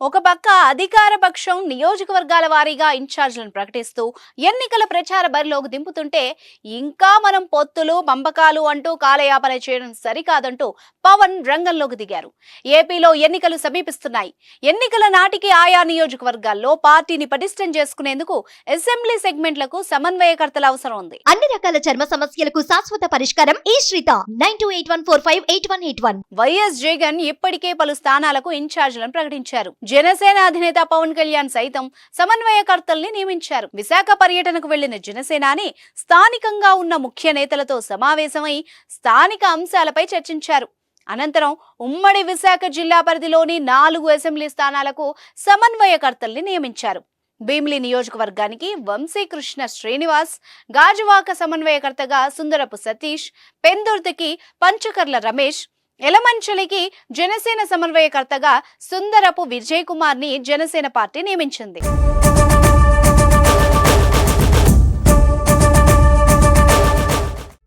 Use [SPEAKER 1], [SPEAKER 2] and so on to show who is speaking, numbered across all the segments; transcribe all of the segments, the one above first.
[SPEAKER 1] ఒక పక్క అధికార పక్షం నియోజకవర్గాల వారీగా ఇన్ఛార్జ్లను ప్రకటిస్తూ ఎన్నికల ప్రచార బరిలోకి దింపుతుంటే ఇంకా మనం పొత్తులు పంపకాలు అంటూ కాలయాపన చేయడం సరికాదంటూ పవన్ రంగంలోకి దిగారు. ఏపీలో ఎన్నికలు సమీపిస్తున్నాయి. ఎన్నికల నాటికి ఆయా నియోజకవర్గాల్లో పార్టీని పటిష్టం చేసుకునేందుకు అసెంబ్లీ సెగ్మెంట్లకు సమన్వయకర్తల అవసరం ఉంది.
[SPEAKER 2] అన్ని రకాల చర్మ సమస్యలకు శాశ్వత పరిష్కారం ఈ శ్రీత nine two eight one four five eight one eight one.
[SPEAKER 1] YS Jagan ఇప్పటికే పలు స్థానాలకు ఇన్ఛార్జ్లను ప్రకటించారు. జనసేన అధినేత పవన్ కళ్యాణ్ సైతం సమన్వయకర్తల్ని నియమించారు. విశాఖ పర్యటనకు వెళ్ళిన జనసేనాని స్థానికంగా ఉన్న ముఖ్య నేతలతో సమావేశమై స్థానిక అంశాలపై చర్చించారు. అనంతరం ఉమ్మడి విశాఖ జిల్లా పరిధిలోని నాలుగు అసెంబ్లీ స్థానాలకు సమన్వయకర్తల్ని నియమించారు. భీమిలి నియోజకవర్గానికి వంశీకృష్ణ శ్రీనివాస్ గాజువాక సమన్వయకర్తగా సుందరపు సతీష్ పెందుర్తికి పంచకర్ల రమేష్ ఎలమంచలికి జనసేన సమన్వయకర్తగా సుందరపు విజయ్ కుమార్ని జనసేన పార్టీ నియమించింది.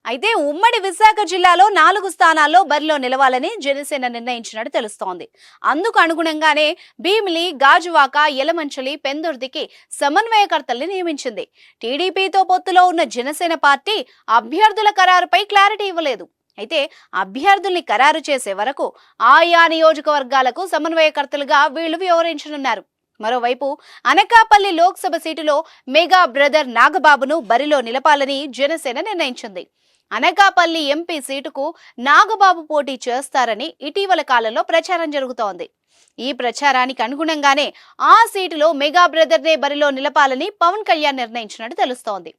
[SPEAKER 1] అయితే ఉమ్మడి విశాఖ జిల్లాలో నాలుగు స్థానాల్లో బరిలో నిలవాలని జనసేన నిర్ణయించినట్టు తెలుస్తోంది. అందుకు అనుగుణంగానే భీమిలి గాజువాక ఎలమంచలి పెందుర్దికి సమన్వయకర్తల్ని నియమించింది. టీడీపీతో పొత్తులో ఉన్న జనసేన పార్టీ అభ్యర్థుల ఖరారుపై క్లారిటీ ఇవ్వలేదు. అయితే అభ్యర్థుల్ని ఖరారు చేసే వరకు ఆయా నియోజకవర్గాలకు సమన్వయకర్తలుగా వీళ్ళు వ్యవహరించనున్నారు. మరోవైపు అనకాపల్లి లోక్సభ సీటులో మెగా బ్రదర్ నాగబాబును బరిలో నిలపాలని జనసేన నిర్ణయించింది. అనకాపల్లి ఎంపీ సీటుకు నాగబాబు పోటీ చేస్తారని ఇటీవల కాలంలో ప్రచారం జరుగుతోంది. ఈ ప్రచారానికి అనుగుణంగానే ఆ సీటులో మెగా బ్రదర్నే బరిలో నిలపాలని పవన్ కళ్యాణ్ నిర్ణయించినట్టు తెలుస్తోంది.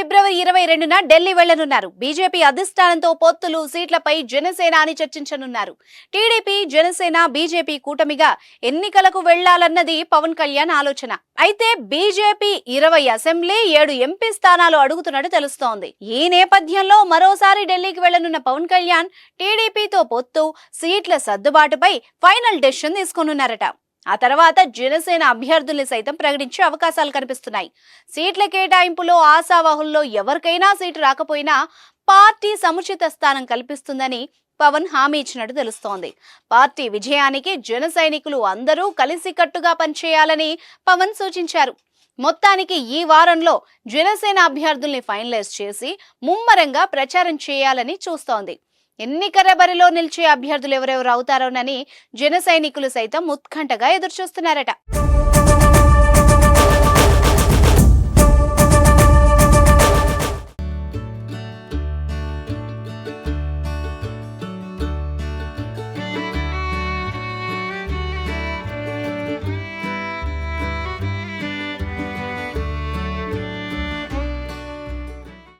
[SPEAKER 1] ఫిబ్రవరి ఇరవై రెండున ఢిల్లీ వెళ్ళనున్నారు. బీజేపీ అధిష్టానంతో పొత్తులు సీట్లపై జనసేన అని చర్చించనున్నారు టీడీపీ జనసేన బీజేపీ కూటమిగా ఎన్నికలకు వెళ్ళాలన్నది పవన్ కళ్యాణ్ ఆలోచన. అయితే బీజేపీ ఇరవై అసెంబ్లీ ఏడు ఎంపీ స్థానాలు అడుగుతున్నట్టు తెలుస్తోంది. ఈ నేపథ్యంలో మరోసారి ఢిల్లీకి వెళ్ళనున్న పవన్ కళ్యాణ్ టీడీపీతో పొత్తు సీట్ల సర్దుబాటుపై ఫైనల్ డెసిషన్ తీసుకోనున్నారట. ఆ తర్వాత జనసేన అభ్యర్థుల్ని సైతం ప్రకటించే అవకాశాలు కనిపిస్తున్నాయి. సీట్ల కేటాయింపులో ఆశావాహుల్లో ఎవరికైనా సీటు రాకపోయినా పార్టీ సముచిత స్థానం కల్పిస్తుందని పవన్ హామీ ఇచ్చినట్టు తెలుస్తోంది. పార్టీ విజయానికి జన సైనికులు అందరూ కలిసికట్టుగా పనిచేయాలని పవన్ సూచించారు. మొత్తానికి ఈ వారంలో జనసేన అభ్యర్థుల్ని ఫైనలైజ్ చేసి ముమ్మరంగా ప్రచారం చేయాలని చూస్తోంది. ఎన్నికల బరిలో నిలిచే అభ్యర్థులు ఎవరెవరు అవుతారోనని జన సైనికులు సైతం ఉత్కంఠగా ఎదురుచూస్తున్నారట.